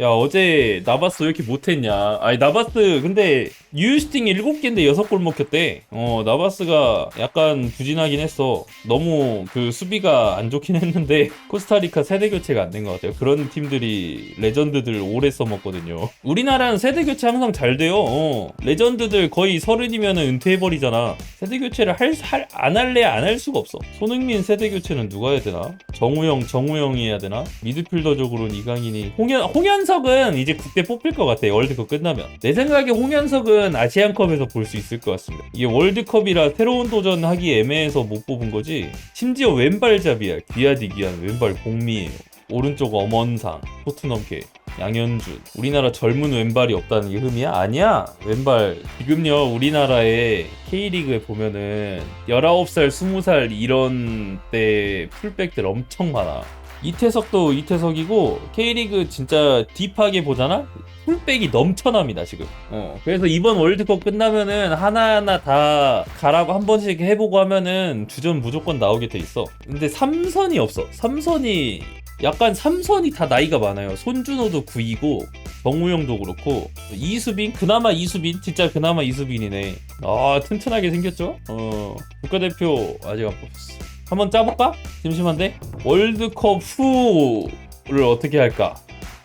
야 어제 나바스 왜 이렇게 못했냐? 아니 나바스 근데 유스팅 7개인데 6골 먹혔대. 어 나바스가 약간 부진하긴 했어. 너무 그 수비가 안 좋긴 했는데 코스타리카 세대 교체가 안 된 것 같아요. 그런 팀들이 레전드들 오래 써먹거든요. 우리나라는 세대 교체 항상 잘 돼요. 어. 레전드들 거의 서른이면 은퇴해버리잖아. 세대 교체를 할, 할, 안 할래 안 할 수가 없어. 손흥민 세대 교체는 누가 해야 되나? 정우영 정우영이 해야 되나? 미드필더적으로는 이강인이. 홍현 홍현석은 이제 국대 뽑힐 것 같아. 월드컵 끝나면. 내 생각에 홍현석은 아시안컵에서 볼 수 있을 것 같습니다. 이게 월드컵이라 새로운 도전하기 애매해서 못 뽑은 거지 심지어 왼발잡이야. 귀하디 귀한 왼발 공미예요. 오른쪽 엄원상 토트넘계 양현준. 우리나라 젊은 왼발이 없다는 게 흠이야? 아니야. 왼발 지금요 우리나라에 K리그에 보면은 19살 20살 이런 때 풀백들 엄청 많아. 이태석도 이태석이고 K리그 진짜 딥하게 보잖아? 풀백이 넘쳐납니다 지금 어 그래서 이번 월드컵 끝나면은 하나하나 다 가라고 한 번씩 해보고 하면은 주전 무조건 나오게 돼 있어 근데 삼선이 없어 삼선이 약간 삼선이 다 나이가 많아요. 손준호도 9이고 정우영도 그렇고 이수빈 그나마 이수빈 진짜 그나마 이수빈이네. 아 튼튼하게 생겼죠? 어 국가대표 아직 안 뽑혔어. 한번 짜볼까? 심심한데 월드컵 후를 어떻게 할까?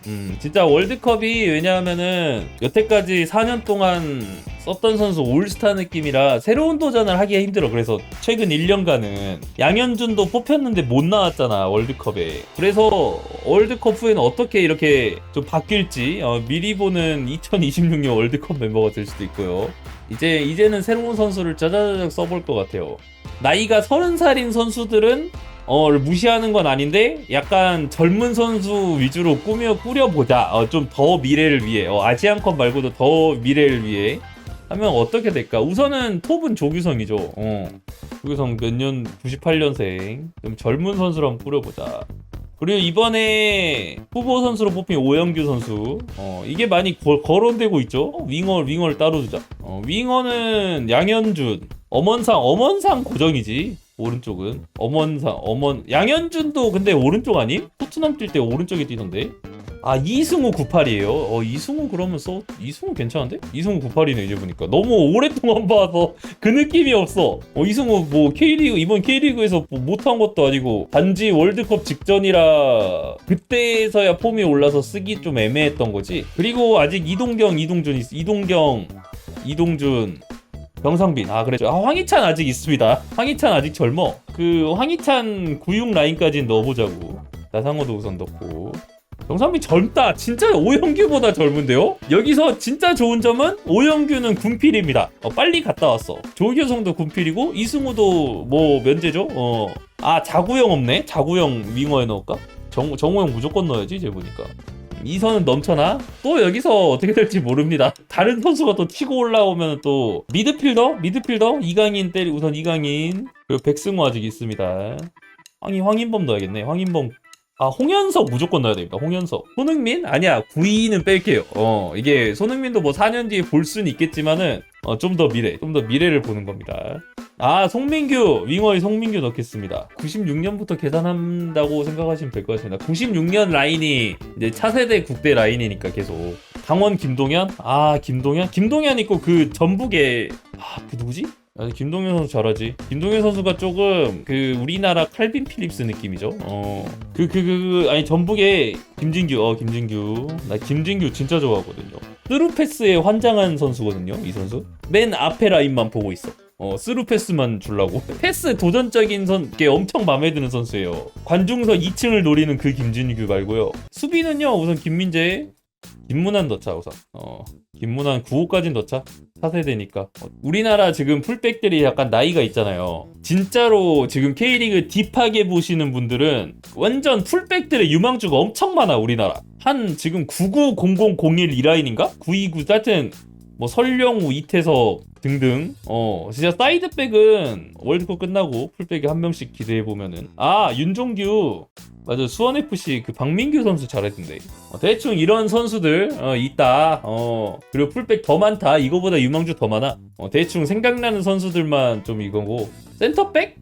음 진짜 월드컵이 왜냐하면은 여태까지 4년 동안 썼던 선수 올스타 느낌이라 새로운 도전을 하기가 힘들어. 그래서 최근 1년간은 양현준도 뽑혔는데 못 나왔잖아 월드컵에. 그래서 월드컵 후에는 어떻게 이렇게 좀 바뀔지 어, 미리 보는 2026년 월드컵 멤버가 될 수도 있고요. 이제 이제는 새로운 선수를 짜자자작 써볼 것 같아요. 나이가 30살인 선수들은 어, 를 무시하는 건 아닌데 약간 젊은 선수 위주로 꾸며 꾸려보자. 어, 좀 더 미래를 위해. 어, 아시안컵 말고도 더 미래를 위해. 하면 어떻게 될까? 우선은 톱은 조규성이죠. 어. 조규성 몇 년 98년생. 좀 젊은 선수로 한번 뿌려보자. 그리고 이번에 후보 선수로 뽑힌 오영규 선수. 어, 이게 많이 거, 거론되고 있죠. 윙어 윙어를 따로 두자. 어, 윙어는 양현준, 엄원상 엄원상 고정이지. 오른쪽은 엄원상 엄원 양현준도 근데 오른쪽 아님? 토트넘 뛸 때 오른쪽에 뛰던데. 아 이승우 98이에요. 어 이승우 그러면 써 이승우 괜찮은데? 이승우 98이네 이제 보니까 너무 오랫동안 봐서 그 느낌이 없어. 어 이승우 뭐 K리그 이번 K리그에서 뭐 못한 것도 아니고 단지 월드컵 직전이라 그때서야 폼이 올라서 쓰기 좀 애매했던 거지. 그리고 아직 이동경 이동준 있, 이동경 이동준 병상빈 아 그래 아 황희찬 아직 있습니다. 황희찬 아직 젊어. 그 황희찬 96 라인까지 넣어보자고. 나상호도 우선 넣고. 정상빈 젊다. 진짜 오영규보다 젊은데요? 여기서 진짜 좋은 점은 오영규는 군필입니다. 어, 빨리 갔다 왔어. 조규성도 군필이고 이승우도 뭐 면제죠? 어. 아 자구형 없네. 자구형 윙어에 넣을까? 정 정우형 무조건 넣어야지 이제 보니까. 이 선은 넘쳐나? 또 여기서 어떻게 될지 모릅니다. 다른 선수가 또 치고 올라오면 또 미드필더? 미드필더? 이강인 때리 우선 이강인 그리고 백승호 아직 있습니다. 황희 황인범 넣어야겠네. 황인범 아 홍현석 무조건 넣어야 됩니다. 홍현석. 손흥민? 아니야. 9위는 뺄게요. 어 이게 손흥민도 뭐 4년 뒤에 볼 수는 있겠지만은 어, 좀 더 미래, 좀 더 미래를 보는 겁니다. 아 송민규 윙어의 송민규 넣겠습니다. 96년부터 계산한다고 생각하시면 될 것 같습니다. 96년 라인이 이제 차세대 국대 라인이니까 계속. 강원 김동현? 아 김동현? 김동현 있고 그 전북에 아그 누구지? 아니 김동현 선수 잘하지. 김동현 선수가 조금 그 우리나라 칼빈 필립스 느낌이죠. 어. 그 그 그 아니 전북에 김진규 어 김진규 나 김진규 진짜 좋아하거든요. 스루 패스에 환장한 선수거든요. 이 선수. 맨 앞에 라인만 보고 있어. 어, 스루 패스만 주려고. 패스 도전적인 선, 게 엄청 마음에 드는 선수예요. 관중석 2층을 노리는 그 김진규 말고요. 수비는요, 우선 김민재, 김문환 넣자, 우선. 어, 김문환 9호까진 넣자. 4세대니까. 어, 우리나라 지금 풀백들이 약간 나이가 있잖아요. 진짜로 지금 K리그 딥하게 보시는 분들은 완전 풀백들의 유망주가 엄청 많아, 우리나라. 한 지금 990001 이라인인가? 929, 하여튼 뭐 설령우, 이태석 등등. 어 진짜 사이드백은 월드컵 끝나고 풀백에 한 명씩 기대해 보면은. 아 윤종규. 맞아 수원 FC 그 박민규 선수 잘했던데. 어, 대충 이런 선수들 어, 있다. 어 그리고 풀백 더 많다. 이거보다 유망주 더 많아. 어, 대충 생각나는 선수들만 좀 이거고. 센터백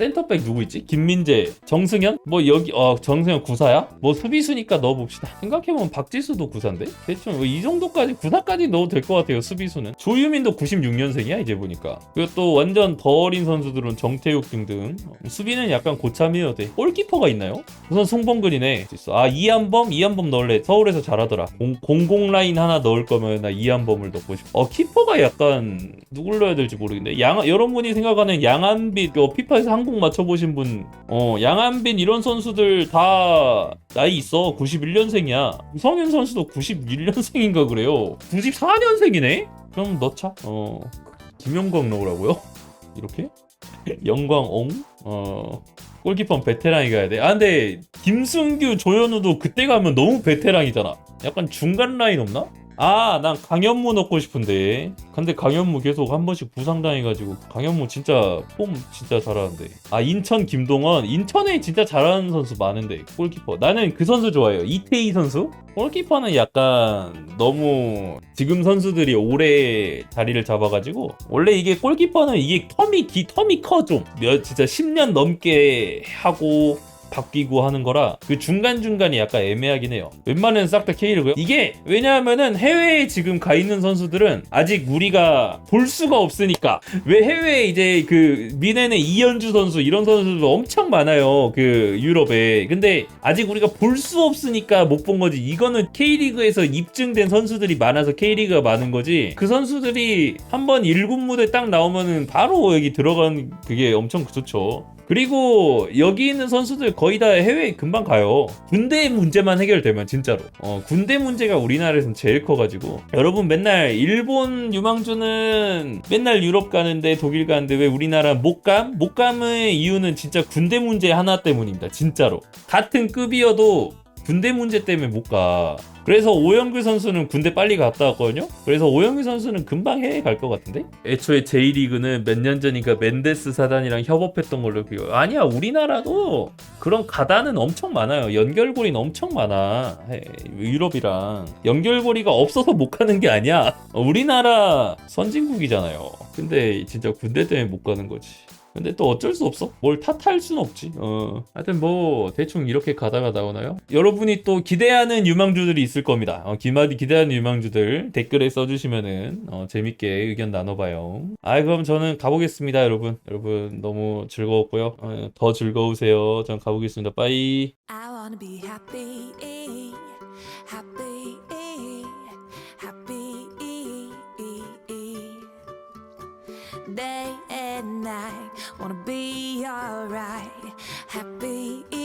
센터백 누구 있지? 김민재, 정승현? 뭐 여기 어 정승현 구사야? 뭐 수비수니까 넣어봅시다. 생각해보면 박지수도 구사인데 대충 뭐이 정도까지 구사까지 넣어도 될 것 같아요. 수비수는 조유민도 96년생이야 이제 보니까. 그리고 또 완전 더 어린 선수들은 정태욱 등등. 수비는 약간 고참이어야 돼. 골키퍼가 있나요? 우선 송범근이네. 아 이한범 이한범 넣을래. 서울에서 잘하더라. 공, 공공 라인 하나 넣을 거면 나 이한범을 넣고 싶어. 어 키퍼가 약간 누굴 넣어야 될지 모르겠네. 양 여러분이 생각하는 양한빈 어, 피파에서 한국 맞춰보신 분, 어 양한빈 이런 선수들 다 나이 있어. 91년생이야. 우성현 선수도 91년생인가 그래요. 94년생이네? 그럼 넣자. 어 김영광 넣으라고요? 이렇게? 영광옹? 어 골키퍼는 베테랑이 가야 돼. 아 근데 김승규, 조현우도 그때 가면 너무 베테랑이잖아. 약간 중간 라인 없나? 아, 난 강현무 넣고 싶은데. 근데 강현무 계속 한 번씩 부상당해가지고 강현무 진짜 폼 진짜 잘하는데. 아, 인천 김동원. 인천에 진짜 잘하는 선수 많은데 골키퍼. 나는 그 선수 좋아해요. 이태희 선수. 골키퍼는 약간 너무 지금 선수들이 오래 자리를 잡아가지고 원래 이게 골키퍼는 이게 텀이 기 텀이 커 좀. 몇 진짜 10년 넘게 하고 바뀌고 하는 거라 그 중간중간이 약간 애매하긴 해요. 웬만하면 싹다 K리고요. 이게 왜냐하면은 해외에 지금 가 있는 선수들은 아직 우리가 볼 수가 없으니까 왜 해외에 이제 그 미넨의 이현주 선수 이런 선수도 엄청 많아요. 그 유럽에. 근데 아직 우리가 볼 수 없으니까 못 본 거지. 이거는 K리그에서 입증된 선수들이 많아서 K리그가 많은 거지. 그 선수들이 한번 1군 무대 딱 나오면은 바로 여기 들어가는 그게 엄청 좋죠. 그리고 여기 있는 선수들 거의 다 해외에 금방 가요. 군대 문제만 해결되면 진짜로. 어, 군대 문제가 우리나라에서는 제일 커가지고. 여러분 맨날 일본 유망주는 맨날 유럽 가는데 독일 가는데 왜 우리나라 못 감? 못 감의 이유는 진짜 군대 문제 하나 때문입니다. 진짜로. 같은 급이어도 군대 문제 때문에 못 가. 그래서 오영규 선수는 군대 빨리 갔다 왔거든요. 그래서 오영규 선수는 금방 해외 갈 것 같은데? 애초에 J리그는 몇 년 전이니까 멘데스 사단이랑 협업했던 걸로 기억. 아니야, 우리나라도 그런 가다는 엄청 많아요. 연결고리는 엄청 많아. 해, 유럽이랑 연결고리가 없어서 못 가는 게 아니야. 어, 우리나라 선진국이잖아요. 근데 진짜 군대 때문에 못 가는 거지. 근데 또 어쩔 수 없어. 뭘 탓할 순 없지. 어. 하여튼 뭐 대충 이렇게 가다가 나오나요? 여러분이 또 기대하는 유망주들이 있을 겁니다. 어, 기마디 기대하는 유망주들 댓글에 써주시면은 어, 재밌게 의견 나눠봐요. 아 그럼 저는 가보겠습니다, 여러분. 여러분 너무 즐거웠고요. 어, 더 즐거우세요. 전 가보겠습니다. 빠이. Day at night. Wanna be alright, happy.